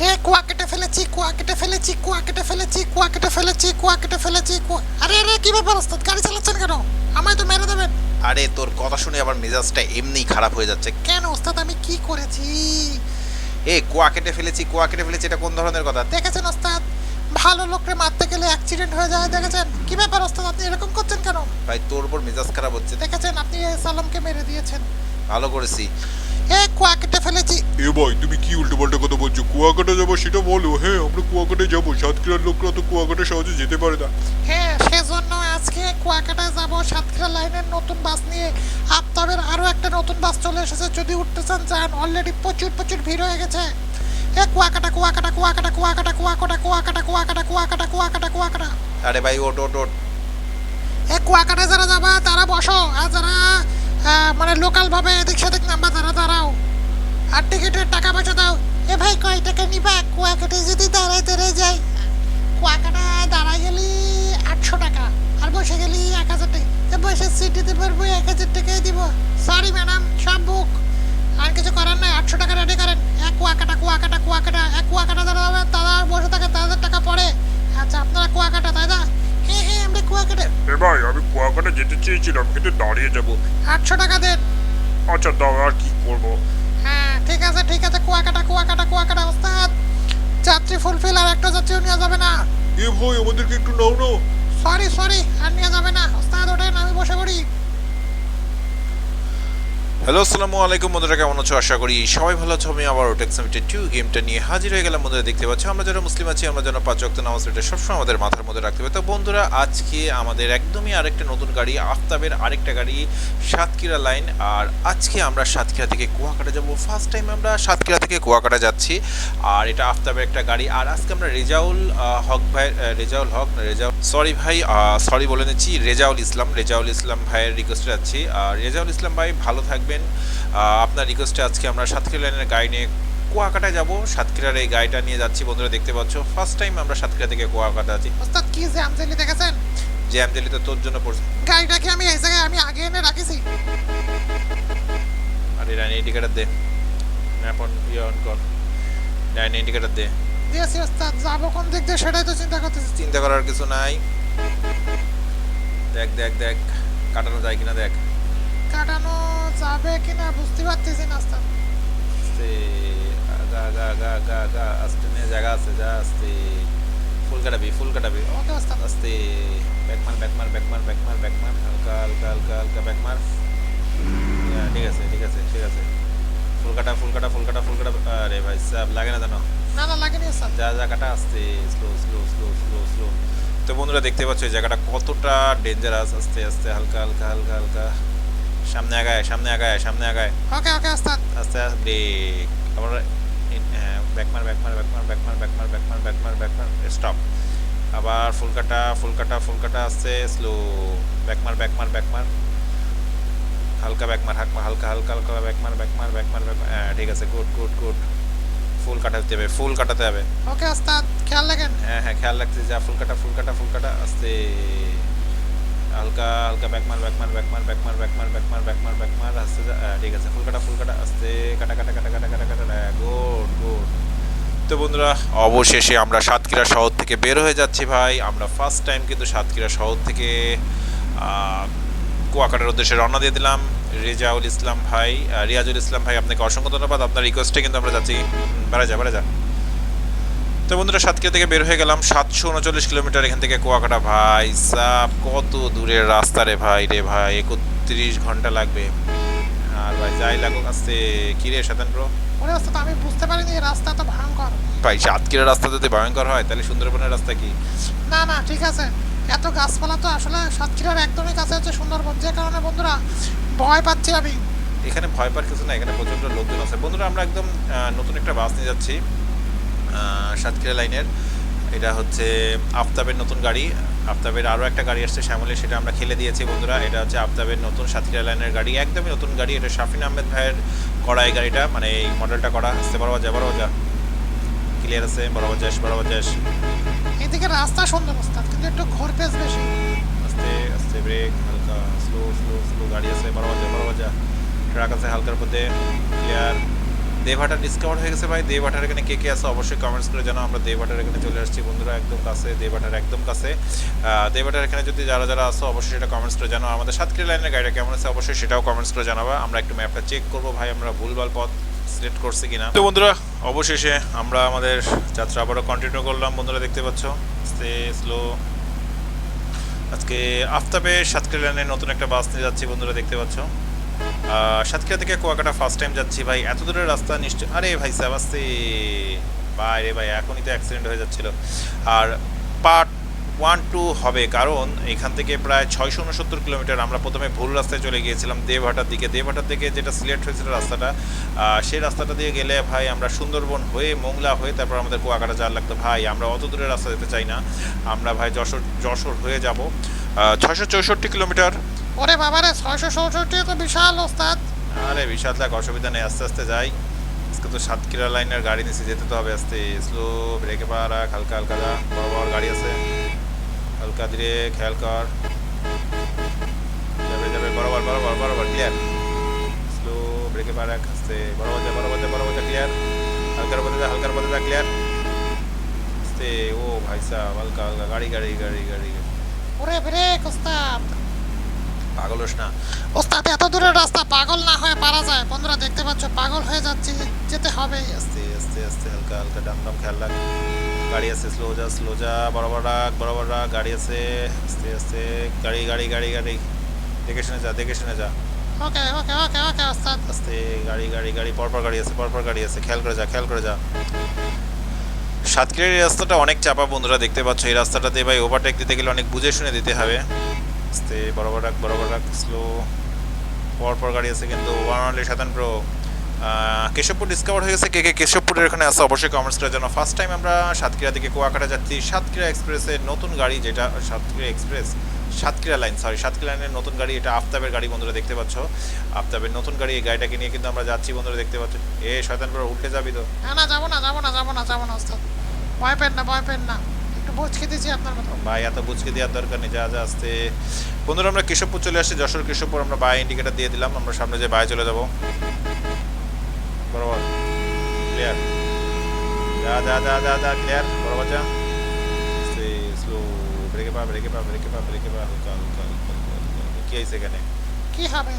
হে কুয়া কেটে ফেলেছি কুয়া কেটে ফেলেছি কুয়া কেটে ফেলেছি কুয়া কেটে ফেলেছি কুয়া কেটে ফেলেছি কুয়া- আরে আরে কি ব্যাপার ওস্তাদ? গাড়ি চালাচ্ছেন কেন? আমায় তো মেরে দেবেন। আরে তোর কথা শুনে আবার মেজাজটা এমনিই খারাপ হয়ে যাচ্ছে। কেন ওস্তাদ আমি কি করেছি? এ কুয়া কেটে ফেলেছি কুয়া কেটে ফেলেছি এটা কোন ধরনের কথা? দেখেছেন ওস্তাদ? ভালো লোককে মারতে গেলে অ্যাক্সিডেন্ট হয়ে যায় দেখেছেন? কি ব্যাপার ওস্তাদ আপনি এরকম করছেন কেন? ভাই তোর উপর মেজাজ খারাপ হচ্ছে। দেখেছেন আপনি সালামকে মেরে দিয়েছেন। ভালো করেছি। এ কুয়া কেটে ফেলেছি এ ভাই তুমি কি উল্টো পাল্টা কথা বলছো? কুয়াকাটা যাব সেটা বলো। হ্যাঁ আমরা কুয়াকাটা যাব। সাতক্ষীরার লোকরা তো কুয়াকাটা সহজে যেতে পারে না। হ্যাঁ সেজন্য আজকে কুয়াকাটায় যাব। সাতক্ষীরা লাইনের নতুন বাস নিয়ে আফতাবের আরও একটা নতুন বাস চলে এসেছে। যদি উঠতে চান যান। অলরেডি প্রচুর প্রচুর ভিড় হয়ে গেছে। এ কুয়াকাটা কুয়াকাটা কুয়াকাটা কুয়াকাটা কুয়াকাটা কুয়াকাটা কুয়াকাটা কুয়াকাটা কুয়াকাটা কুয়াকাটা। আরে ভাই ওট ওট ওট এ কুয়াকাটা যারা যাবা তারা বসো। আর যারা মানে লোকাল ভাবে এদিক সেদিক নাম্বার তারা দাঁড়াও আর টিকিটের টাকা পয়সা দাও। এ ভাই, কয় টাকা নিবা? কুয়াকাটা যদি দাঁড়ায় দাঁড়ায় যাই। কুয়াকাটায় দাঁড়ায় গেলি আটশো টাকা, আর বসে গেলি এক হাজার টাকা। বসে সিট দিতে পারব এক হাজার টাকাই দিব। সরি ম্যাডাম সব বুক আর কিছু করার নাই, আটশো টাকা রেডি করেন। এক কুয়াকাটা কুয়াকাটা কুয়াকাটা এক কুয়াকাটা যাবে তারা বসে থাকে, তাদের টাকা পড়ে। আচ্ছা আপনারা কুয়াকাটা, তাই না? হ্যাঁ হ্যাঁ আমরা কুয়াকাটা এ ভাই আমি কুয়াকাটা যেতে চেয়েছিলাম কিন্তু দাঁড়িয়ে যাব। আটশো টাকা দেন। আচ্ছা দাও আর কি করব? হ্যাঁ ঠিক আছে ঠিক আছে কুয়াকাটা কুয়াকাটা কুয়াকাটা ওস্তাদ। যাত্রী ফুলফিল আর একটা যাত্রীও নেওয়া যাবে না। এ ভাই আমাদেরকে একটু নাও না সরি সরি আর নেওয়া যাবে না। ওস্তাদ ওঠেন আমি বসে পড়ি। হ্যালো, আসসালামু আলাইকুম বন্ধুরা, কেমন আছো? আশা করি সবাই ভালো আছো। আমি আবার ওটেক সামিটের টু গেমটা নিয়ে হাজির হয়ে গেলাম। বন্ধুরা, দেখতে পাচ্ছি, আমরা যারা মুসলিম আছি, আমরা যেন পাঁচ অক্ত নামাজ এটা সবসময় আমাদের মাথার মধ্যে রাখতে হবে তো বন্ধুরা, আজকে আমাদের একদমই আরেকটা নতুন গাড়ি, আফতাবের আরেকটা গাড়ি, সাতক্ষীরা লাইন আর আজকে আমরা সাতক্ষীরা থেকে কুয়াকাটা যাব। ফার্স্ট টাইম আমরা সাতক্ষীরা থেকে কুয়াকাটা যাচ্ছি। আর এটা আফতাবের একটা গাড়ি। আর আজকে আমরা রেজাউল হক ভাই রেজাউল হক রেজাউল সরি ভাই সরি বলে নিচ্ছি রেজাউল ইসলাম রেজাউল ইসলাম ভাইয়ের রিকোয়েস্টে যাচ্ছি। আর রেজাউল ইসলাম ভাই ভালো থাকবেন। আপনার রিকোয়েস্টে আজকে আমরা সাতক্ষীরা লাইনের গাড়ি নিয়ে কুয়াকাটায় যাব। সাতক্ষীরার এই গাড়িটা নিয়ে যাচ্ছি বন্ধুরা দেখতে পাচ্ছ। ফার্স্ট টাইম আমরা সাতক্ষীরা থেকে কুয়াকাটা যাচ্ছি ওস্তাদ কি যে আমজেলি দেখেছেন? যে আমদেলি তো তোর জন্য পড়ছে। গাড়িটা কি আমি এই জায়গায় আমি আগে এনে রাখেছি। আর লাইন ইন্ডিকেটার দে। ম্যাপ অন ইয়ে অন কর। লাইন ইন্ডিকেটার দে। দিয়েছি ওস্তাদ যাব কোন দিক দিয়ে সেটাই তো চিন্তা করতেছি। চিন্তা করার কিছু নাই। দেখ দেখ দেখ কাটানো যায় কিনা দেখ। কাটানো যাবে কিনা বুঝতে পারতেছি না আস্তে গা গা গা গা গা আস্তে নে জায়গা আছে যা আস্তে। ফুল কাটাবি ফুল কাটাবি। ওকে ওস্তাদ আস্তে ব্যাকমার ব্যাকমার ব্যাকমার ব্যাকমার ব্যাকমার হালকা হালকা হালকা হালকা ব্যাকমার হ্যাঁ, ঠিক আছে ঠিক আছে ঠিক আছে। ফুল কাটা ফুল কাটা ফুল কাটা ফুল কাটা আরে ভাই সাহেব লাগে না জানো না না লাগেনি ওস্তাদ যা যা কাটা আসতে slow slow slow slow slow তো বন্ধুরা দেখতে পাচ্ছ এই জায়গাটা কতটা ডেঞ্জারাস আস্তে আস্তে হালকা হালকা হালকা হালকা সামনে আগায় সামনে আগায় সামনে আগায় ওকে ওকে আস্তে আস্তে ব্রেক আবার ব্যাকমার ব্যাকমার ব্যাকমার ব্যাকমার ব্যাকমার ব্যাকমার ব্যাকমার ব্যাকমার স্টপ আবার ফুল কাটা ফুল কাটা ফুল কাটা আস্তে স্লো ব্যাকমার ব্যাকমার ব্যাকমার হালকা ব্যাকমার হালকা হালকা হালকা হালকা ব্যাকমার ব্যাকমার ব্যাকমার ব্যাকমার। হ্যাঁ ঠিক আছে গুড গুড গুড। ফুল কাটাতে হবে ফুল কাটাতে হবে। ওকে ওস্তাদ খেয়াল রাখেন। হ্যাঁ হ্যাঁ খেয়াল রাখতে যা ফুল কাটা ফুল কাটা ফুল কাটা আস্তে। হালকা হালকা ব্যাকমার ব্যাকমার ব্যাকমার ব্যাকমার ব্যাকমার ব্যাকমার ব্যাকমার ব্যাকমার আস্তে যা আহ, ঠিক আছে ফুল কাটা ফুল কাটা আস্তে কাটা কাটা কাটা কাটা কাটা কাটা গুড গুড। তো বন্ধুরা অবশেষে আমরা সাতক্ষীরা শহর থেকে বের হয়ে যাচ্ছি ভাই। আমরা ফার্স্ট টাইম কিন্তু সাতক্ষীরা শহর থেকে কুয়াকাটার উদ্দেশ্যে রওনা দিয়ে দিলাম। রেজাউল ইসলাম ভাই রিয়াজুল ইসলাম ভাই আপনাকে অসংখ্য ধন্যবাদ। আপনার রিকোয়েস্টে কিন্তু আমরা যাচ্ছি। বেড়া যা বেড়া যা। তো বন্ধুরা সাতক্ষীরা থেকে বের হয়ে গেলাম সাতশো উনচল্লিশ কিলোমিটার এখান থেকে কুয়াকাটা। ভাই সাপ কত দূরের রাস্তা রে ভাই রে ভাই একত্রিশ ঘণ্টা লাগবে। আর ভাই যাই লাগুক আসতে। কিরে সাতান ব্রো ওরে ওস্তাদ আমি বুঝতে পারিনি রাস্তা তো ভয়ঙ্কর। ভাই সাতক্ষীরা রাস্তা যদি ভয়ঙ্কর হয় তাহলে সুন্দরবনের রাস্তা কি? না না ঠিক আছে। এত গাছপালা তো আসলে সাতক্ষীরার একদমই কাছে হচ্ছে সুন্দরবন, যে কারণে বন্ধুরা ভয় পাচ্ছি আমি। এখানে ভয় পাওয়ার কিছু না এখানে প্রচণ্ড লোকজন আছে। বন্ধুরা, আমরা একদম নতুন একটা বাস নিয়ে যাচ্ছি সাতক্ষীরা লাইনের। এটা হচ্ছে আফতাবের নতুন গাড়ি। আফতাবের আরও একটা গাড়ি আসছে শ্যামলে সেটা আমরা খেলে দিয়েছি, বন্ধুরা। এটা হচ্ছে আফতাবের নতুন সাতক্ষীরা লাইনের গাড়ি, একদমই নতুন গাড়ি। এটা শাফিন আহমেদ ভাইয়ের করা এই গাড়িটা মানে এই মডেলটা করা। আসতে বড় যা বড় যা ক্লিয়ার আছে? বরাবর যাস বরাবর যাস এদিকে রাস্তা সুন্দর ওস্তাদ কিন্তু একটু ঘোর পেস বেশি। আস্তে আস্তে ব্রেক হালকা স্লো স্লো স্লো গাড়ি আছে বরাবর যা বরাবর যা ট্রাক আছে হালকার মধ্যে ক্লিয়ার দেবহাটা ডিসকভার হয়ে গেছে ভাই দেবহাটার এখানে কে কে আছে অবশ্যই কমেন্টস করে জানাও, আমরা দেবহাটার এখানে চলে আসছি। বন্ধুরা, একদম কাছে দেবহাটার একদম কাছে। দেবহাটার এখানে যদি যারা যারা আসো অবশ্যই সেটা কমেন্টস করে জানাও। আমাদের সাতক্ষীরা লাইনের গাড়িটা কেমন আছে, অবশ্যই সেটাও কমেন্টস করে জানাবা। আমরা একটু ম্যাপটা চেক করব ভাই, আমরা ভুলভাল পথ সিলেক্ট করছি কিনা। তো বন্ধুরা, অবশেষে আমরা আমাদের যাত্রা আবারও কন্টিনিউ করলাম। বন্ধুরা, দেখতে পাচ্ছ? আস্তে স্লো আজকে আফতাবে সাতক্ষীরা লাইনের নতুন একটা বাস নিয়ে যাচ্ছি বন্ধুরা, দেখতে পাচ্ছ? সাতক্ষীরা থেকে কুয়াকাটা ফার্স্ট টাইম যাচ্ছি। ভাই, এত দূরের রাস্তা নিশ্চয় আরে ভাই সাহেব আসতে ভাই রে ভাই, এখনই তো অ্যাক্সিডেন্ট হয়ে যাচ্ছিল। আর পার্ট ওয়ান টু হবে কারণ এখান থেকে প্রায় ছয়শো উনসত্তর কিলোমিটার আমরা প্রথমে ভুল রাস্তায় চলে গিয়েছিলাম দেবহাটার দিকে। দেবহাটার থেকে যেটা সিলেক্ট হয়েছিল রাস্তাটা সেই রাস্তাটা দিয়ে গেলে ভাই আমরা সুন্দরবন হয়ে মোংলা হয়ে তারপর আমাদের কুয়াকাটা যাওয়ার লাগতো। ভাই আমরা অত দূরের রাস্তা যেতে চাই না আমরা ভাই যশোর যশোর হয়ে যাব। ছয়শো চৌষট্টি কিলোমিটার। ওরে বাবা রে ছয়শো চৌষট্টি তো বিশাল ওস্তাদ। আরে বিশাল থাক অসুবিধা নেই আস্তে আস্তে যাই। আজকে তো সাতক্ষীরা লাইনের গাড়ি নিচে যেতে তো হবে আস্তে। স্লো ব্রেকে পা রাখ হালকা হালকা বড় বড় গাড়ি আছে। হালকা ধীরে খেয়াল কর। যাবে যাবে বরাবর বরাবর বরাবর ক্লিয়ার স্লো ব্রেকে পা রাখ আস্তে বরাবর যা বরাবর যা বরাবর যা ক্লিয়ার হালকার পথে যা, হালকার পথে যা ক্লিয়ার আস্তে ও ভাই সাহ হালকা হালকা গাড়ি গাড়ি গাড়ি গাড়ি। ওরে ব্রেক, ওস্তাদ! পাগল হোস না। ওস্তাদ এত দূরের রাস্তা পাগল না হয়ে পারা যায়। বন্ধুরা দেখতে পাচ্ছ পাগল হয়ে যাচ্ছি। যেতে হবে। আস্তে আস্তে আস্তে হালকা হালকা ডাম ডাম খেয়াল রাখ। গাড়ি আছে স্লো যা স্লো যা বরাবর রাখ বরাবর রাখ গাড়ি আছে। আস্তে আস্তে গাড়ি গাড়ি গাড়ি গাড়ি। দেখে শুনে যা দেখে শুনে যা। ওকে ওকে ওকে ওকে ওস্তাদ। আস্তে গাড়ি গাড়ি গাড়ি পরপর গাড়ি আছে পরপর গাড়ি আছে। খেয়াল করে যা খেয়াল করে যা। সাতক্ষীরার এই রাস্তাটা অনেক চাপা বন্ধুরা দেখতে পাচ্ছ। এই রাস্তাটাতে ভাই ওভারটেক দিতে গেলে অনেক বুঝে শুনে দিতে হবে। আস্তে বরাবর রাখ বরাবর রাখ স্লো পরপর গাড়ি আছে কিন্তু ওয়ান অনলি সাতান প্রো কেশবপুর ডিসকভার হয়ে গেছে। কে কে কেশবপুরের এখানে আছে অবশ্যই কমেন্টস করে ফার্স্ট টাইম আমরা সাতক্ষীরা থেকে কুয়াকাটা যাচ্ছি। সাতক্ষীরা এক্সপ্রেসের নতুন গাড়ি যেটা, Satkhira express Satkhira line sorry Satkhira লাইনের নতুন গাড়ি, এটা আফতাবের গাড়ি বন্ধুরা দেখতে পাচ্ছ। আফতাবের নতুন গাড়ি, এই গাড়িটাকে নিয়ে কিন্তু আমরা যাচ্ছি বন্ধুরা দেখতে পাচ্ছ। এ, শয়তান প্রো উল্টে যাবি তো। না যাব না যাব না যাব না যাব না ভয় পেন না, ভয় পেন না। বুঝকে দিচ্ছি আপনার মতো ভাই এত বুঝকে দেওয়ার দরকার নেই যা যা আসতে বন্ধুরা আমরা কেশবপুর চলে আসছি যশোর কেশবপুর আমরা বাই ইন্ডিকেটার দিয়ে দিলাম আমরা সামনে যে বাই চলে যাব বরাবর ক্লিয়ার যা যা যা যা যা ক্লিয়ার বরাবর যা স্লো ব্রেকে পা ব্রেকে পা ব্রেকে পা ব্রেকে পা হালকা হালকা। কি হয়েছে এখানে কি হবে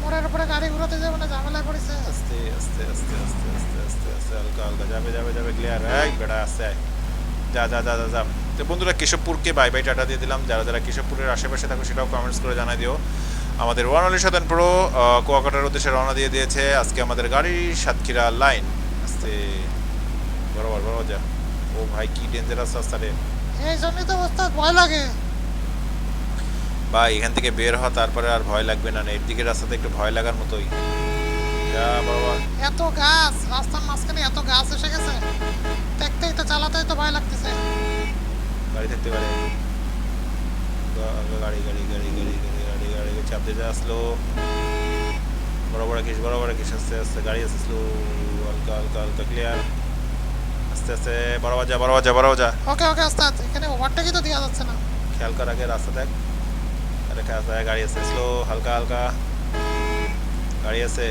মোড়ের উপরে গাড়ি ঘুরাতে যাব না ঝামেলা পড়েছে আস্তে আস্তে আস্তে আস্তে আস্তে আস্তে আস্তে হালকা হালকা যাবে যাবে যাবে ক্লিয়ার এই বেড়া আস্তে আয়। যা যা যা যা যা। তো বন্ধুরা কেশবপুরকে বাই বাই টাটা দিয়ে দিলাম। যারা যারা কেশবপুরের আশেপাশে থাকো সেটাও কমেন্টস করে জানাই দিও। আমাদের ওয়ান অলি শতান প্রো কুয়াকাটার উদ্দেশ্যে রওনা দিয়ে দিয়েছে আজকে আমাদের গাড়ি সাতক্ষীরা লাইন আস্তে বরাবর বরাবর যা। ও ভাই কি ডেঞ্জারাস রাস্তা রে। এই জন্যই তো ওস্তাদ ভয় লাগে। ভাই এখান থেকে বের হওয়া তারপরে আর ভয় লাগবে না। এর দিকে রাস্তাতে একটু ভয় লাগার মতোই। যা এত গাছ রাস্তার মাঝখানে এত গাছ এসে গেছে। দেখতেই তো চালাতেই তো ভয় লাগতেছে। গাড়ি থাকতে পারে। গাড়ি গাড়ি গাড়ি গাড়ি গাড়ি গাড়ি গাড়ি চাপ যা আসলো। বড় বড় কিস বড় বড় কিস আস্তে আস্তে গাড়ি আছে স্লো হালকা হালকা হালকা ক্লিয়ার আস্তে আস্তে বড় যা বড় যা বড় যা ওকে ওকে ওস্তাদ এখানে ওভারটেকই তো দেওয়া যাচ্ছে না। খেয়াল কর আগে রাস্তা দেখ। আরে খেয়াল গাড়ি আছে স্লো হালকা হালকা। গাড়ি আছে।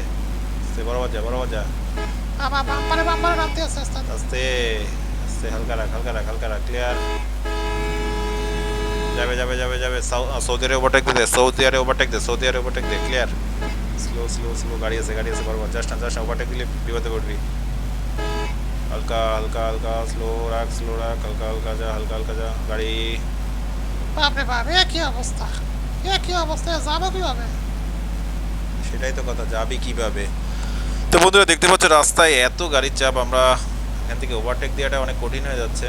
আস্তে বড় যা বড় যা আবার বাম্পারে বাম্পারে রাখতে আছে ওস্তাদ আস্তে আস্তে। হালকা রাখ হালকা রাখ হালকা রাখ ক্লিয়ার যাবে যাবে যাবে যাবে। সৌদি আরবে ওভারটেক দে সৌদি আরবে ওভারটেক দে সৌদি আরবে ওভারটেক দে ক্লিয়ার স্লো স্লো স্লো গাড়ি আছে গাড়ি আছে বরাবর জাস্ট না জাস্ট ওভারটেক দিলে বিপদে পড়বি। হালকা হালকা হালকা স্লো রাখ স্লো রাখ হালকা হালকা যা হালকা হালকা যা গাড়ি। বাপরে বাপ এ কি অবস্থা? এ কি অবস্থা? যাব কীভাবে? সেটাই তো কথা যাবি কীভাবে? তো বন্ধুরা দেখতে পাচ্ছ রাস্তায় এত গাড়ির চাপ, আমরা এখান থেকে ওভারটেক দেওয়াটা অনেক কঠিন হয়ে যাচ্ছে।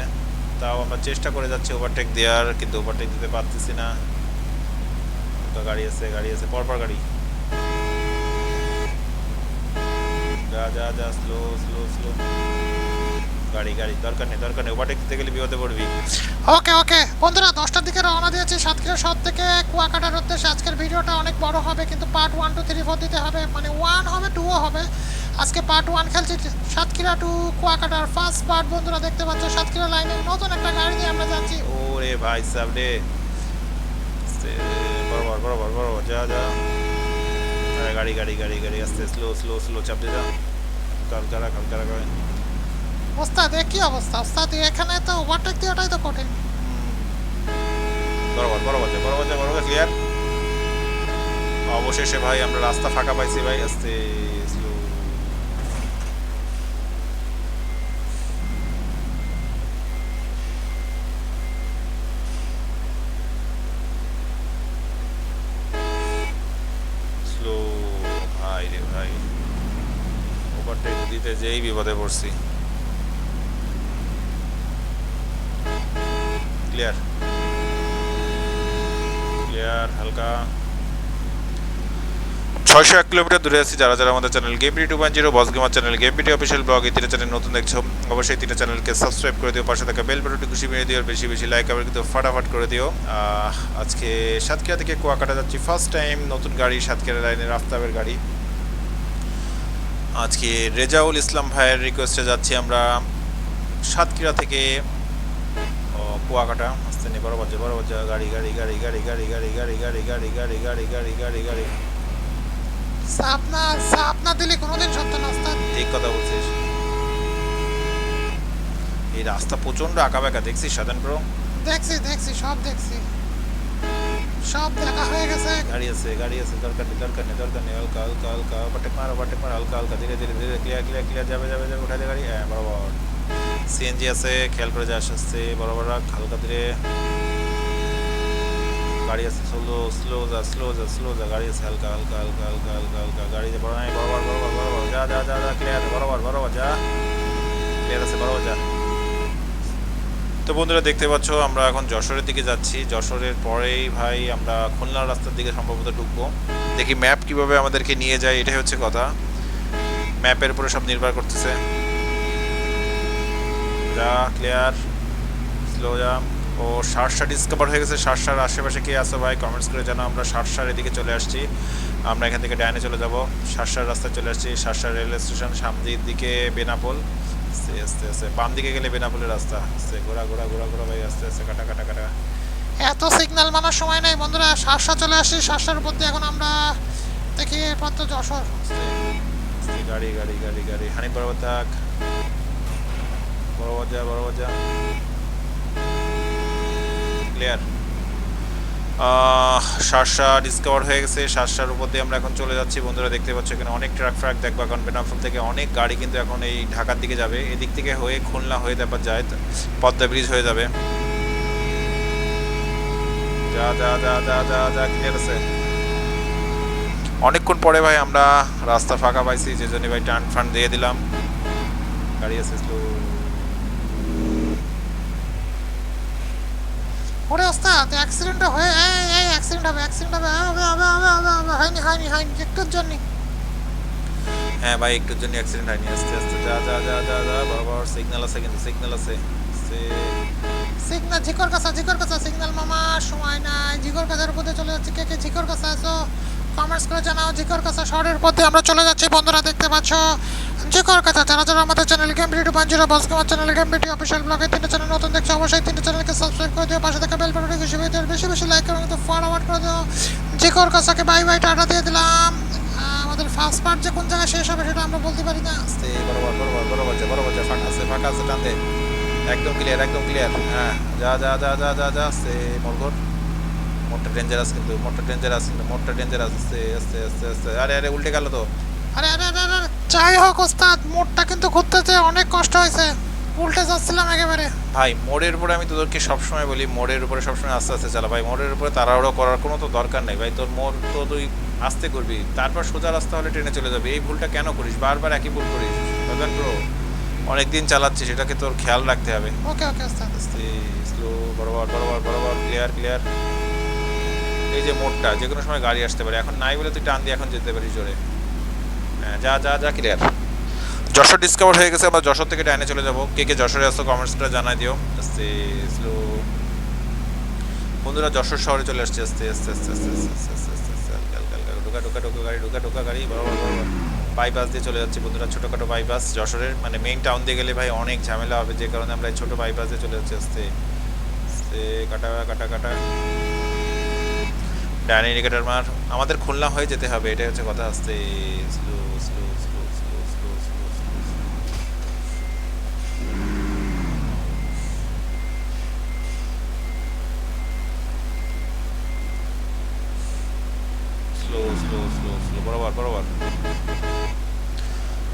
তাও আমরা চেষ্টা করে যাচ্ছি ওভারটেক দেওয়ার, কিন্তু ওভারটেক দিতে পারতেছি না। গাড়ি আছে গাড়ি আছে, পরপর গাড়ি। যা যা যা স্লো স্লো স্লো গাড়ি গাড়ি দরকার নেই দরকার নেই। ওভারটেক দিতে গেলে বিপদে পড়বি। ওকে ওকে। বন্ধুরা দশটার দিকে রওনা দিয়েছি সাতক্ষীরা শহর থেকে। কুয়াকাটার উদ্দেশ্যে আজকের ভিডিওটা অনেক বড় হবে কিন্তু part one two three four দিতে হবে। মানে ওয়ান হবে টুও হবে। আজকে পার্ট ওয়ান খেলছি সাতক্ষীরা টু কুয়াকাটার ফার্স্ট পার্ট বন্ধুরা দেখতে পাচ্ছ সাতক্ষীরা লাইনের নতুন একটা গাড়ি নিয়ে আমরা যাচ্ছি। ওরে ভাই সাহেব রে বরাবর বরাবর বরাবর। যা যা। গাড়ি গাড়ি গাড়ি গাড়ি। আস্তে স্লো স্লো স্লো চাপ দিয়ে যা হালকা রাখ ওস্তাদ, এ কি অবস্থা? ওস্তাদ, এখানে তো ওভারটেক দেওয়াটাই তো কঠিন। বরাবর বরাবর বরাবর বরাবর ক্লিয়ার অবশেষে ভাই, আমরা রাস্তা ফাঁকা পাইছি ভাই, আস্তে স্লো ভাই রে ভাই। দিতে যেই বিপদে পড়ছি। ক্লিয়ার ক্লিয়ার হালকা। ছয়শো এক কিলোমিটার দূরে আছি যারা যারা আমাদের channel game two point zero boss gamer channel game BT official blog এই তিনটা চ্যানেল নতুন দেখছ, অবশ্যই তিনটা চ্যানেলকে সাবস্ক্রাইব করে দিও, পাশে থাকা বেল বাটনটি খুশি মেরে দিও বেশি বেশি লাইক আবার কিন্তু ফাটাফাট করে দিও। আজকে সাতক্ষীরা থেকে কুয়াকাটা যাচ্ছি ফার্স্ট টাইম নতুন গাড়ি, সাতক্ষীরা লাইনের রাফতাবের গাড়ি। আজকে রেজাউল ইসলাম ভাইয়ের রিকোয়েস্টে যাচ্ছি আমরা সাতক্ষীরা থেকে কুয়াকাটা আসতে নেই বড় বাজে বড় বাজে গাড়ি গাড়ি গাড়ি গাড়ি গাড়ি গাড়ি গাড়ি গাড়ি গাড়ি গাড়ি গাড়ি গাড়ি গাড়ি গাড়ি চাপ না না দিলে কোনোদিন সত্য না ঠিক কথা বলছিস এই রাস্তা প্রচণ্ড আঁকা বাঁকা দেখছিস সাধারণ প্রো দেখছি দেখছি সব দেখছি সব দেখা হয়ে গেছে গাড়ি আছে গাড়ি আছে দরকার নেই দরকার নেই দরকার নেই হালকা হালকা হালকা বাটেক মার বাটেক মার হালকা হালকা ধীরে ধীরে ধীরে ক্লিয়ার ক্লিয়ার ক্লিয়ার যাবে যাবে যাবে উঠাই দে গাড়ি হ্যাঁ বরাবর সিএনজি আছে, খেয়াল করে যাস আসছে বরাবর হালকা ধীরে। গাড়ি আছে স্লো স্লো যা স্লো যা স্লো যা, গাড়ি আছে, হালকা হালকা হালকা হালকা হালকা হালকা, গাড়ি যে বড় নাই বরাবর বরাবর বরাবর, যা যা যা যা ক্লিয়ার বরাবর বরাবর, যা। ক্লিয়ার আছে, বরাবর, যা। তো বন্ধুরা দেখতে পাচ্ছ, আমরা এখন যশোরের দিকে যাচ্ছি। যশোরের পরেই ভাই আমরা খুলনার রাস্তার দিকে সম্ভবত ঢুকবো। দেখি ম্যাপ কীভাবে আমাদেরকে নিয়ে যায়, এটাই হচ্ছে কথা। ম্যাপের উপরে সব নির্ভর করতেছে। যা ক্লিয়ার স্লো যা ও সারসা ডিসকভার হয়ে গেছে। সারসার আশেপাশে কে আসো ভাই? কমেন্টস করে জানাও। আমরা সারসার এদিকে চলে আসছি। আমরা এখান থেকে ডাইনে চলে যাব। সারসার রাস্তায় চলে আসছি। সারসার রেল স্টেশন সামনের দিকে বেনাপোল আস্তে আস্তে আস্তে। বাম দিকে গেলে বেনাপোলের রাস্তা। আস্তে ঘোরা ঘোরা ঘোরা ঘোরা ভাই। আস্তে আস্তে কাটা কাটা কাটা এত সিগন্যাল মানার সময় নেই। বন্ধুরা শাসা চলে আসি সারসার উপর দিয়ে এখন আমরা দেখি এরপর তো যশোর। গাড়ি গাড়ি গাড়ি গাড়ি। হানি বরাবর বরাবর যা বরাবর যা ক্লিয়ার শার্শা ডিসকভার হয়ে গেছে। শার্শার উপর দিয়ে আমরা এখন চলে যাচ্ছি। বন্ধুরা দেখতে পাচ্ছ এখানে অনেক ট্রাক ফ্রাক দেখব এখন বেনাফল থেকে অনেক গাড়ি কিন্তু এখন এই ঢাকার দিকে যাবে। এদিক থেকে হয়ে খুলনা হয়ে তারপর যায়, পদ্মা ব্রিজ হয়ে যাবে। যা যা যা যা যা যা ক্লিয়ার আছে। অনেকক্ষণ পরে ভাই আমরা রাস্তা ফাঁকা পাইছি যে জন্য ভাই টার্ন ফান্ড দিয়ে দিলাম। গাড়ি আছে স্লো ওরে ওস্তাদ অ্যাক্সিডেন্ট হয়ে এই অ্যাক্সিডেন্ট হবে অ্যাক্সিডেন্ট হবে হবে হবে হবে হবে হবে হয়নি হয়নি হয়নি একটুর জন্য হ্যাঁ ভাই একটুর জন্য অ্যাক্সিডেন্ট হয়নি আস্তে আস্তে যা যা যা যা যা বাবার সিগন্যাল আছে কিন্তু সিগন্যাল আছে। সিগন্যাল ঝিকর কাছা ঝিকর কাছা সিগন্যাল মামা সময় নাই ঝিকর কাছার উপরে চলে যাচ্ছে কে কে ঝিকর কাছা আছো কমেন্টস করে জানাও ঝিকর কাছা শহরের পথে আমরা চলে যাচ্ছি। বন্ধুরা, দেখতে পাচ্ছ? ঝিকর কাছা যারা যারা আমাদের চ্যানেল গেম ভিডিও পাঁচ zero boss Kumar channel game video official ব্লগে তিনটে চ্যানেল নতুন দেখছ, অবশ্যই তিনটে চ্যানেলকে সাবস্ক্রাইব করে দিও, পাশে থাকা বেল বাটনটি হয়ে দিও বেশি বেশি লাইক করে কিন্তু ফরওয়ার্ড করে দিও। ঝিকর কাছাকে বাই বাই টাটা দিয়ে দিলাম। আমাদের ফার্স্ট পার্ট যে কোন জায়গায় শেষ হবে সেটা আমরা বলতে পারি না। আস্তে বরাবর বরাবর বরাবর যা বরাবর যা ফাঁকা আছে ফাঁকা আছে টানতে একদম ক্লিয়ার একদম ক্লিয়ার হ্যাঁ যা যা যা যা যা যা, আস্তে মোড়ঘর মোটর ডেঞ্জারাস কিন্তু মোটর ডেঞ্জারাস কিন্তু মোটর ডেঞ্জারাস আস্তে আস্তে আস্তে আস্তে। আরে আরে উল্টে গেল তো। আরে আরে আরে আরে যাই হোক ওস্তাদ মোড়টা কিন্তু ঘুরতেছে অনেক কষ্ট হয়েছে। উল্টে যাচ্ছিলাম একেবারে। ভাই মোড়ের উপরে আমি তোদেরকে সবসময় বলি মোড়ের উপরে সবসময় আস্তে আস্তে চালা। ভাই মোড়ের উপরে তাড়াহুড়ো করার কোনো তো দরকার নেই। ভাই তোর মোড় তো তুই আস্তে করবি। তারপর সোজা রাস্তা হলে ট্রেনে চলে যাবে। এই ভুলটা কেন করিস? বারবার একই ভুল করিস। বুঝলেন ব্রো অনেক দিন চালাচ্ছিস সেটাকে তোর খেয়াল রাখতে হবে। ওকে ওকে আস্তে আস্তে স্লো বরাবর বরাবর বরাবর ক্লিয়ার ক্লিয়ার এই যে মোড়টা যে কোনো সময় গাড়ি আসতে পারে এখন নাই বলে তুই টান দিয়ে এখন যেতে পারিস জোরে হ্যাঁ যা যা যা ক্লিয়ার যশোর ডিসকভার হয়ে গেছে আমরা যশোর থেকে ডাইনে চলে যাব কে কে যশোরে আসতো কমেন্টসটা জানাই দিও আস্তে স্লো বন্ধুরা যশোর শহরে চলে আসছে আস্তে আস্তে আস্তে আস্তে আস্তে আস্তে আস্তে আস্তে ঢোকা ঢোকা ঢোকা গাড়ি ঢোকা ঢোকা গাড়ি বরাবর বাইপাস দিয়ে চলে যাচ্ছে বন্ধুরা ছোটোখাটো বাইপাস যশোরের মানে মেইন টাউন দিয়ে গেলে ভাই অনেক ঝামেলা হবে যে কারণে আমরা এই ছোটো বাইপাস দিয়ে চলে যাচ্ছি আস্তে আস্তে কাটা কাটা কাটা ডান মার আমাদের খুলনা হয়ে যেতে হবে এটাই হচ্ছে কথা আসতে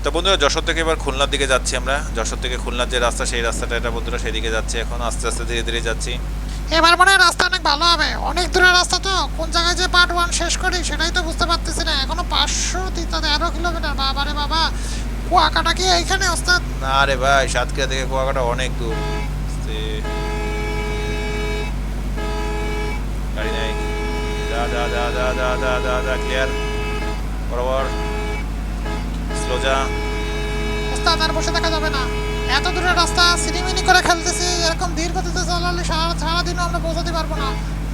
তো বন্ধুরা যশোর থেকে এবার খুলনার দিকে যাচ্ছি আমরা যশোর থেকে খুলনার যে রাস্তা সেই রাস্তাটা এটা বন্ধুরা সেদিকে যাচ্ছি এখন আস্তে আস্তে ধীরে ধীরে যাচ্ছি এবার মনে হয় রাস্তা অনেক ভালো হবে। অনেক দূরের রাস্তা তো। কোন জায়গায় যে পার্ট ওয়ান শেষ করি সেটাই তো বুঝতে পারতেছি না। এখনও পাঁচশো তেরো কিলোমিটার। বাবা রে বাবা। কুয়াকাটা কি এইখানে ওস্তাদ? না রে ভাই সাতক্ষীরা থেকে কুয়াকাটা অনেক দূর। গাড়ি নাই। ক্লিয়ার বরাবর। স্লো যা। ওস্তাদ আর বসে থাকা যাবে না। এত দূরের রাস্তা সিনিমিনি করে খেলতেছি, এরকম ধীর গতিতে চালালে সারা সারাদিনও আমরা পৌঁছাতে পারব না।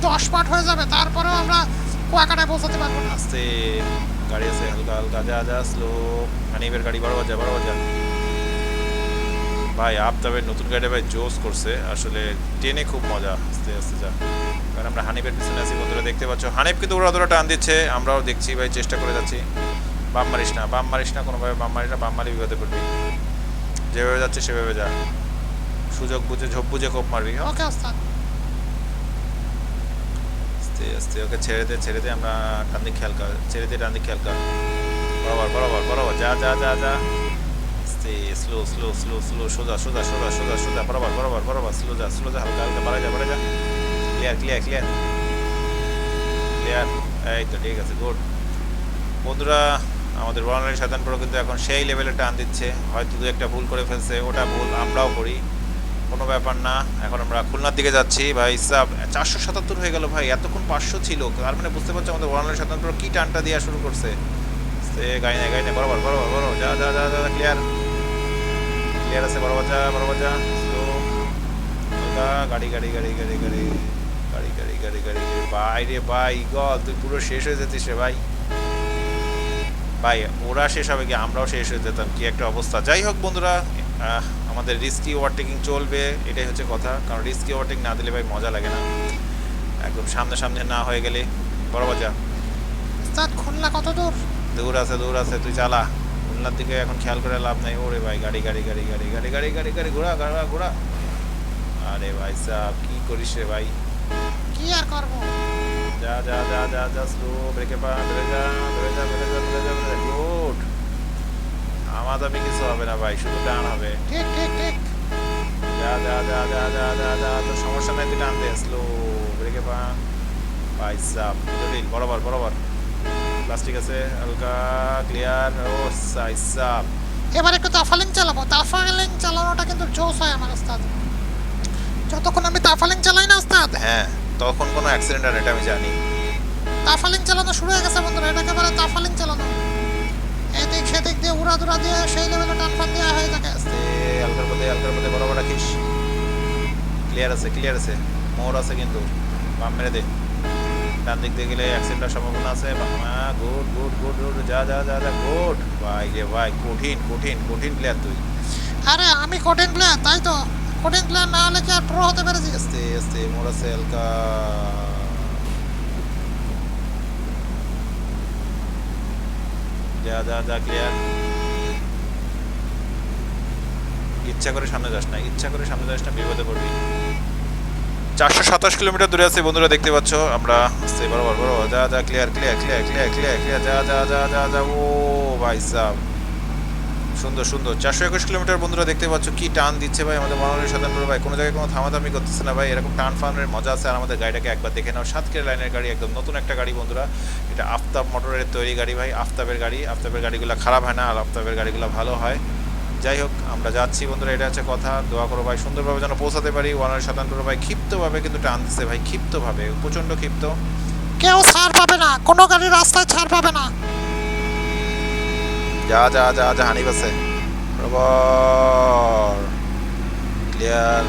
দশ পাট হয়ে যাবে, তারপরেও আমরা কুয়াকাটায় পৌঁছাতে পারব না। আস্তে, গাড়ি আছে, হালকা হালকা, যা যা স্লো হানিবের গাড়ি বরাবর যা বরাবর যা। ভাই আপতাবের নতুন গাড়ি ভাই জোস করছে, আসলে ট্রেনে খুব মজা। আস্তে আস্তে যা। কারণ আমরা হানিফের পিছনে আছি, বন্ধুরা দেখতে পাচ্ছ, হানিফ কিন্তু ওরা ধরে টান দিচ্ছে, আমরাও দেখছি ভাই, চেষ্টা করে যাচ্ছি। বাম মারিস না, বাম মারিস না, কোনোভাবে বাম মারিস না, বাম মারি বিপদে পড়বি। যেভাবে যাচ্ছে সেভাবে যা। সুযোগ বুঝে, ঝোপ বুঝে কোপ মারবি? ওকে, ওস্তাদ। আস্তে আস্তে, ওকে ছেড়ে দে ছেড়ে দে, আমরা ডান দিক খেয়াল কর। ছেড়ে দে ডান দিক খেয়াল কর। বরাবর বরাবর বরাবর। যা যা যা যা। আস্তে স্লো স্লো স্লো স্লো সোজা সোজা সোজা সোজা সোজা। বরাবর বরাবর বরাবর। স্লো যা স্লো যা, হালকা হালকা বাড়া যা বাড়া যা। ক্লিয়ার ক্লিয়ার ক্লিয়ার ক্লিয়ার এই তো, ঠিক আছে গুড বন্ধুরা আমাদের বর্ণালী সাধারণপুর কিন্তু এখন সেই লেভেলে টান দিচ্ছে হয়তো দু একটা ভুল করে ফেলছে ওটা ভুল আমরাও করি কোনো ব্যাপার না এখন আমরা খুলনার দিকে যাচ্ছি ভাই সাব চারশো সাতাত্তর হয়ে গেল ভাই এতক্ষণ পাঁচশো ছিল তার মানে বুঝতে পারছ আমাদের বর্ণালী সাধারণপুর কী টানটা দেওয়া শুরু করছে সে গাড়ি নেই বরাবর বরাবর বরাবর যা যা যা যা ক্লিয়ার ক্লিয়ার আছে যা বরাবর যা স্লো হালকা গাড়ি গাড়ি গাড়ি গাড়ি গাড়ি গাড়ি গাড়ি গাড়ি গাড়ি ভাই রে ভাই গল তুই পুরো শেষ হয়ে যেতিস রে ভাই ভাই ওরা শেষ হবে কি? আমরাও শেষ হয়ে যেতাম। কি একটা অবস্থা। যাই হোক বন্ধুরা আমাদের রিস্কি ওভারটেকিং চলবে এটাই হচ্ছে কথা। কারণ রিস্কি ওভারটেক না দিলে ভাই মজা লাগে না। একদম সামনে সামনে না হয়ে গেলে। বড় যা ওস্তাদ খুলনা কত দূর? দূর আছে দূর আছে তুই চালা। খুলনার দিকে এখন খেয়াল করে লাভ নাই। ওরে ভাই গাড়ি গাড়ি গাড়ি গাড়ি গাড়ি গাড়ি গাড়ি গাড়ি ঘোরা ঘোরা ঘোরা। আরে ভাই সাহ কি করিস রে ভাই? কি আর করব? যা যা যা যা যা স্লো ব্রেকে পা ধরে যা ধরে যা ধরে যা ধরে যা ধরে যা গুড আমার আমি কিছু হবে না ভাই শুধু টান হবে ঠিক ঠিক ঠিক যা যা যা যা যা যা যা তো সমস্যা নাই তুই টান দে স্লো ব্রেকে পা ভাই সাহ জলিল বরাবর বরাবর প্লাস্টিক আছে হালকা ক্লিয়ার ও সাই সাপ এবার একটু তাফালিং চালাবো তাফালিং চালানোটা কিন্তু জোস হয় আমার ওস্তাদ যতক্ষণ আমি তাফালিং চালাই না ওস্তাদ হ্যাঁ তখন কোনো অ্যাক্সিডেন্ট আর এটা আমি জানি। তাফালিং চালানো শুরু হয়ে গেছে বন্ধুরা এটা একেবারে তাফালিং চালানো। এদিক সেদিক দিয়ে উড়া দুরা দিয়ে সেই লেভেলে টান ফান দেওয়া হয়ে থাকে। আস্তে হালকার মধ্যে হালকার মধ্যে বরাবর রাখিস। ক্লিয়ার আছে ক্লিয়ার আছে। মোড় আছে কিন্তু। বাম মেরে দে। ডান দিক দিয়ে গেলে অ্যাক্সিডেন্টের সম্ভাবনা আছে। গুড গুড গুড গুড যা যা যা যা গুড ভাই রে ভাই কঠিন কঠিন কঠিন প্লেয়ার তুই। আরে আমি কঠিন প্লেয়ার তাই তো? কঠিন প্লেয়ার না হলে কি আর প্রো হতে পেরেছি আস্তে আস্তে আছে হালকা যা যা যা ক্লিয়ার ইচ্ছা করে সামনে যাস না, ইচ্ছা করে সামনে যাস না, বিপদে পড়বি। চারশো সাতাশ কিলোমিটার দূরে আছে বন্ধুরা, দেখতে পাচ্ছ, আমরা আস্তে বরাবর বরাবর। যা যা clear clear clear clear clear clear যা যা যা যা যা, ও ভাই সাহ সুন্দর সুন্দর। চারশো একুশ কিলোমিটার বন্ধুরা দেখতে পাচ্ছ কি টান দিচ্ছে ভাই আমাদের মনোরঞ্জন সাধারণ ভাই। কোনো জায়গায় কোনো থামাথামি করতেছে না ভাই। এরকম টান ফানের মজা আছে। আর আমাদের গাড়িটাকে একবার দেখে নাও। সাতকের লাইনের গাড়ি, একদম নতুন একটা গাড়ি বন্ধুরা। এটা আফতাব মোটরের তৈরি গাড়ি ভাই। আফতাবের গাড়ি। আফতাবের গাড়িগুলো খারাপ হয় না। আর আফতাবের গাড়িগুলো ভালো হয়। যাই হোক, আমরা যাচ্ছি বন্ধুরা। এটা হচ্ছে কথা। দোয়া করো ভাই, সুন্দরভাবে যেন পৌঁছাতে পারি। ওয়ানের সাতানপুর ভাই ক্ষিপ্তভাবে কিন্তু টান দিচ্ছে ভাই। ক্ষিপ্তভাবে, প্রচণ্ড ক্ষিপ্ত। কেউ ছাড় পাবে না। কোনো গাড়ি রাস্তায় ছাড় পাবে না। যা যা যা যা, হানি বাসে বরাবর ক্লিয়ার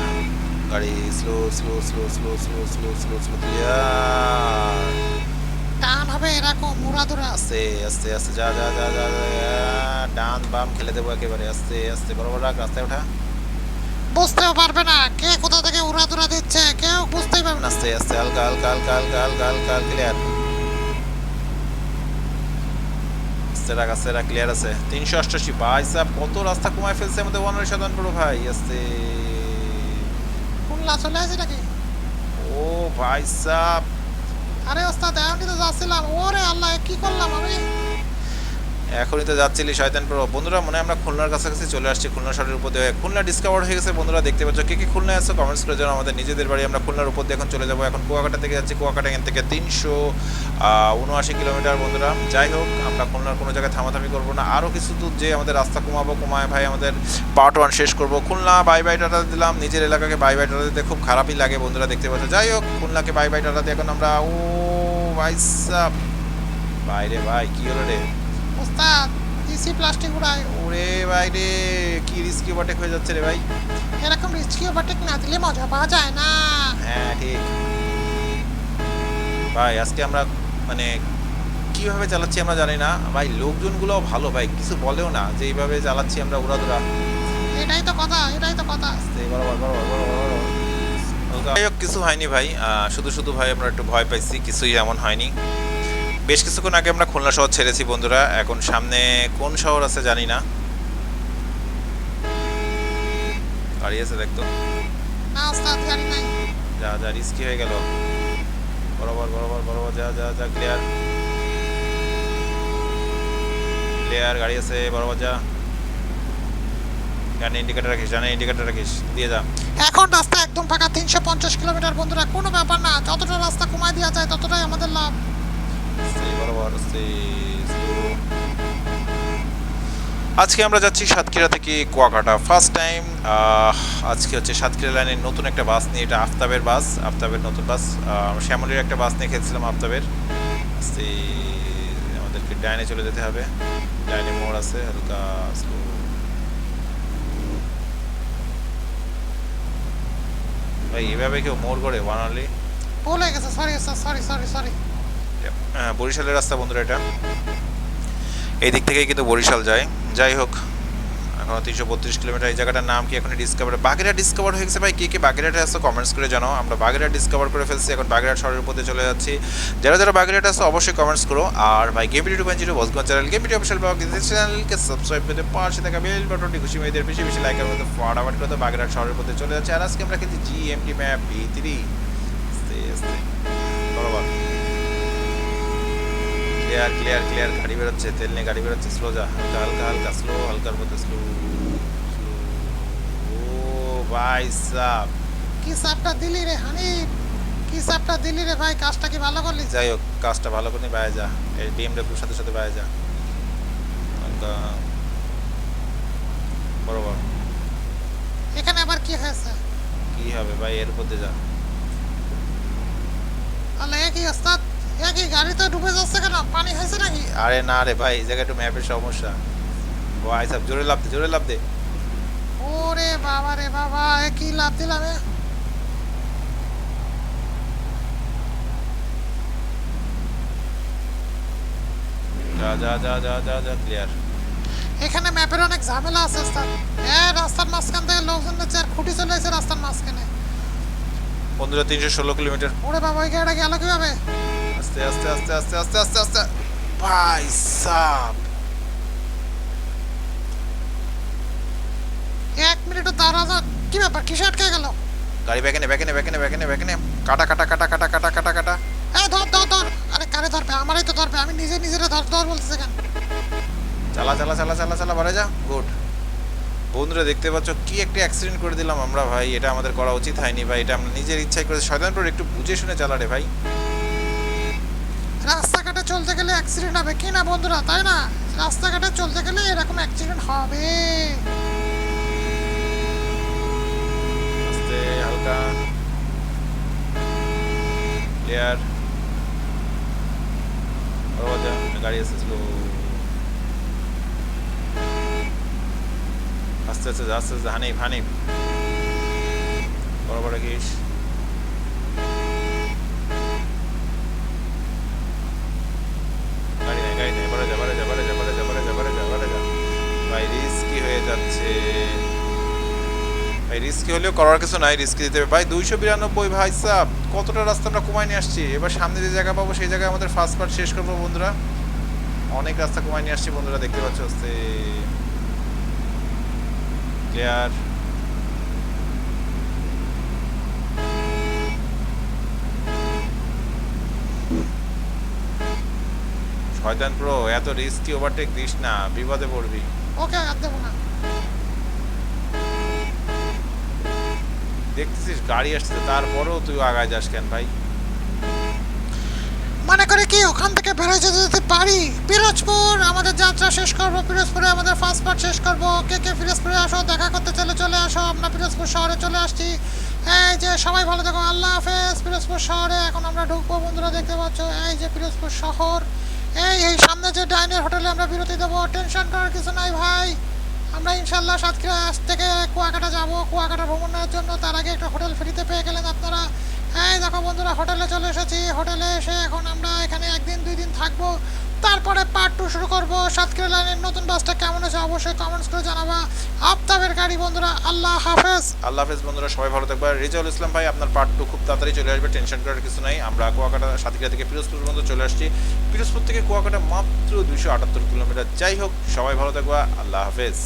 গাড়ি slow slow slow slow slow slow slow slow clear টান হবে এরকম উড়া দুরা আস্তে আস্তে আস্তে, যা যা যা যা। ডান বাম খেলে দেবো একেবারে আস্তে আস্তে, বরাবর রাখ, রাস্তায় ওঠা বুঝতেও পারবে না, কে কোথা থেকে উড়া দিচ্ছে, কেউ বুঝতেই পারবে না। আস্তে আস্তে, হালকা হালকা হালকা হালকা হালকা হালকা ক্লিয়ার আস্তে রাখ আস্তে রাখ ক্লিয়ার আছে। তিনশো অষ্টাশি ভাই সাহেব কত রাস্তা কমায় ফেলছে আমাদের ওয়ানের সাধারণ বড় ভাই আস্তে খুলনা চলে আছে নাকি? ও ভাই সাহেব। আরে ওস্তাদ আমি তো যাচ্ছিলাম। ওরে আল্লাহ কি করলাম আমি? এখনই তো যাচ্ছিলি শয়তান প্রো বন্ধুরা, মনে আমরা খুলনার কাছাকাছি চলে আসছি, খুলনা শহরের উপর দিয়ে খুলনা ডিসকভার হয়ে গেছে, বন্ধুরা, দেখতে পাচ্ছ। কে কে খুলনা আছে কমেন্টস করে জানাও। আমাদের নিজেদের বাড়ি, আমরা খুলনার উপর দিয়ে এখন চলে যাব। এখন কুয়াকাটা থেকে যাচ্ছি, কুয়াকাটা এখান থেকে তিনশো উনআশি কিলোমিটার, বন্ধুরা। যাই হোক, আমরা খুলনার কোনো জায়গায় থামাথামি করব না। আরও কিছু দূর যে আমাদের রাস্তা কমাবো কমায় ভাই, আমাদের পার্ট ওয়ান শেষ করব। খুলনা বাই বাই টাটা দিলাম। নিজের এলাকাকে বাই বাই টাটা দিতে খুব খারাপই লাগে, বন্ধুরা, দেখতে পাচ্ছ। যাই হোক, খুলনাকে বাই বাই টাটা দিয়ে এখন আমরা ও ভাই সাব। বাইরে ভাই, কী হলো রে? ওস্তাদ ডিসি প্লাস্টিক উড়ায়। ওরে ভাই রে কি রিস্কি বটে হয়ে যাচ্ছে রে ভাই। এরকম রিস্কি ওভারটেক না দিলে মজা পাওয়া যায় না। হ্যাঁ ঠিক। ভাই আজকে আমরা মানে কীভাবে চালাচ্ছি আমরা জানি না। ভাই লোকজনগুলোও ভালো ভাই কিছু বলেও না যে এইভাবে চালাচ্ছি আমরা উড়াদুরা। এটাই তো কথা এটাই তো কথা। যাই হোক কিছু হয়নি ভাই। শুধু শুধু ভাই আমরা একটু ভয় পাইছি কিছুই এমন হয়নি। বেশ কিছুক্ষণ আগে আমরা খুলনা শহর ছেড়েছি বন্ধুরা। এখন সামনে কোন শহর আছে জানি না। গাড়ি আছে দেখতো যা যা রিস্কি হয়ে গেল। বরাবর বরাবর বরাবর যা যা যা ক্লিয়ার ক্লিয়ার গাড়ি আছে বরাবর যা। জানে ইন্ডিকেটার রাখিস জানে ইন্ডিকেটার রাখিস। দিয়ে যা। এখন রাস্তা একদম ফাঁকা তিনশো পঞ্চাশ কিলোমিটার বন্ধুরা। কোনো ব্যাপার না যতটা রাস্তা কমায় দেওয়া যায় ততটাই আমাদের লাভ। আজকে আমরা যাচ্ছি সাতক্ষীরা থেকে কুয়াকাটা। ফার্স্ট টাইম আজকে হচ্ছে সাতক্ষীরা লাইনের নতুন একটা বাস নিয়ে, এটা আফতাবের বাস, আফতাবের নতুন বাস। শ্যামলির একটা বাস নিয়ে খেলছিলাম আফতাবের। সেই আমাদেরকে ডাইনে চলে যেতে হবে। ডাইনে মোড় আছে, হালকা ভাই, এভাবে কেউ মোড় করে বানালি হয়ে গেছে সরি সরি সরি সরি বরিশালের রাস্তা বন্ধুরা এটা। এই দিক থেকেই কিন্তু বরিশাল যায়। যাই হোক, এখন তিনশো বত্রিশ কিলোমিটার। এই জায়গাটার নাম কি এখন ডিসকভার বাগেরহাট ডিসকভার হয়ে গেছে ভাই। কে কে বাগেরহাটে আসো কমেন্টস করে জানাও। আমরা বাগেরহাট ডিসকভার করে ফেলছি। এখন বাগেরহাট শহরের উপরে চলে যাচ্ছি। যারা যারা বাগেরহাট আসো অবশ্যই কমেন্টস করো। আর ভাই game video point zero বসগঞ্জ channel game video official blog চ্যানেলকে সাবস্ক্রাইব করতে পাশে থাকা বেল বাটনটি খুশি মেয়েদের বেশি বেশি লাইকের মধ্যে ফটাফট করে তো বাগেরহাট শহরের উপরে চলে যাচ্ছে। আর আজকে আমরা কিন্তু জিএমটি ম্যাপ বি থ্রি বরাবর ক্লিয়ার ক্লিয়ার ক্লিয়ার গাড়ি বেরোচ্ছে তেল নিয়ে গাড়ি বেরোচ্ছে স্লো যা। হালকা হালকা হালকা স্লো হালকার মধ্যে স্লো ও ভাই সাব। কি সাপটা দিলি রে হানিফ কি সাপটা দিলি রে ভাই? কাজটা কি ভালো করলি? যাই হোক কাজটা ভালো করে বাইরে যা। এই বিএমডব্লিউর সাথে সাথে বাইরে যা। বরাবর। এখানে আবার কি হয়েছে কি হবে ভাই? এর দিয়ে যা। তাহলে একই ওস্তাদ? একই গাড়ি তো ডুবে যাচ্ছে কেন? পানি হয়েছে নাকি? আরে না রে ভাই এই জায়গায় একটু ম্যাপের সমস্যা। ভাই সাহেব জোরে লাভ দে জোরে লাভ দে। ওরে বাবা রে বাবা কি লাভ দিলাম যা যা যা যা যা যা ক্লিয়ার এখানে ম্যাপের অনেক ঝামেলা আছে ওস্তাদ হ্যাঁ রাস্তার মাঝখান থেকে লোকজন আর খুঁটি চলে এসে রাস্তার মাঝখানে। বন্ধুরা তিনশো ষোলো কিলোমিটার। ওরে বাবা ওই গাড়িটা গেল কীভাবে? আস্তে আস্তে আস্তে আস্তে আস্তে আস্তে আস্তে। ভাই সাব এক মিনিটও দাঁড়া যা কি ব্যাপার? কিসে আটকে গেল? গাড়ি ব্যাকেনে ব্যাকেনে ব্যাকেনে ব্যাকেনে ব্যাকেনে কাটা কাটা কাটা কাটা কাটা কাটা কাটা। এই ধর ধর ধর। আরে কারে ধরবে? আমারই তো ধরবে। আমি নিজে নিজেরে ধর ধর বলতেছে কেন? চালা চালা চালা চালা চালা বাড়ে যা। গুড। বন্ধুরা দেখতে পাচ্ছ কি একটা অ্যাক্সিডেন্ট করে দিলাম আমরা ভাই। এটা আমাদের করা উচিত হয়নি ভাই। এটা আমরা নিজের ইচ্ছায় করে শয়তানপুর একটু বুঝে শুনে চালা রে ভাই। চলতে গেলে অ্যাক্সিডেন্ট হবে। কি না বন্ধুরা, তাই না? রাস্তাঘাটে চলতে গেলে এরকম অ্যাক্সিডেন্ট হবে। আস্তে গাড়ি আস্তে আস্তে আস্তে হানিফ হানিফ। বড় বড় গাড়ি রিস্কি হলেও করার কিছু নাই, রিস্কি দিতে হবে। ভাই, দুইশো বিরানব্বই ভাই সাহ কতটা রাস্তা আমরা কমায় নিয়ে আসছি? এবার সামনে যে জায়গা পাবো, সেই জায়গায় আমাদের ফার্স্ট পার্ট শেষ করব, বন্ধুরা। অনেক রাস্তা কমায় নিয়ে আসছি, বন্ধুরা, দেখতে পাচ্ছ আস্তে ক্লিয়ার শয়তান প্রো এত রিস্কি ওভারটেক দিস না, বিপদে পড়বি। ওকে, আর দেবো না। দেখতেছিস, গাড়ি আসছে তারপরেও তুই আগায় যাস কেন ভাই? মনে করে কি, ওখান থেকে বেরোয় যেতে যেতে পারি। পিরোজপুর, আমাদের যাত্রা শেষ করব, পিরোজপুরে আমাদের ফার্স্ট পার্ট শেষ করব। কে কে পিরোজপুরে আসো, দেখা করতে চলে চলে আসো। আমরা পিরোজপুর শহরে চলে আসছি। এই যে সবাই ভালো দেখো আল্লাহ হাফেজ। পিরোজপুর শহরে এখন আমরা ঢুকবো, বন্ধুরা দেখতে পাচ্ছ। এই যে পিরোজপুর শহর, এই এই সামনে যে ডাইনের হোটেলে আমরা বিরতি দেবো। টেনশন করার কিছু নাই ভাই। আমরা ইনশাল্লাহ সাতক্ষীরা থেকে কুয়াকাটা যাব। কুয়াকাটা ভ্রমণের জন্য তার আগে একটা হোটেল ফ্রিতে পেয়ে গেলেন আপনারা। হ্যাঁ দেখো বন্ধুরা, হোটেলে চলে এসেছি। হোটেলে এসে এখন আমরা এখানে একদিন, দুই দিন থাকব। তারপরে পার্ট টু শুরু করব। সাতক্ষীরা লাইনের নতুন বাসটা কেমন আছে অবশ্যই কমেন্টস করে জানাবা। আফতাবের গাড়ি, বন্ধুরা, আল্লাহ হাফেজ। আল্লাহ হাফেজ, বন্ধুরা, সবাই ভালো থাকবে। রিজাউল ইসলাম ভাই, আপনার পার্ট টু খুব তাড়াতাড়ি চলে আসবে টেনশন করার কিছু নাই। আমরা কুয়াকাটা, সাতক্ষীরা থেকে পিরোজপুর পর্যন্ত চলে আসছি। পিরোজপুর থেকে কুয়াকাটা মাত্র দুশো আটাত্তর কিলোমিটার। যাই হোক, সবাই ভালো থাকবা। আল্লাহ হাফেজ।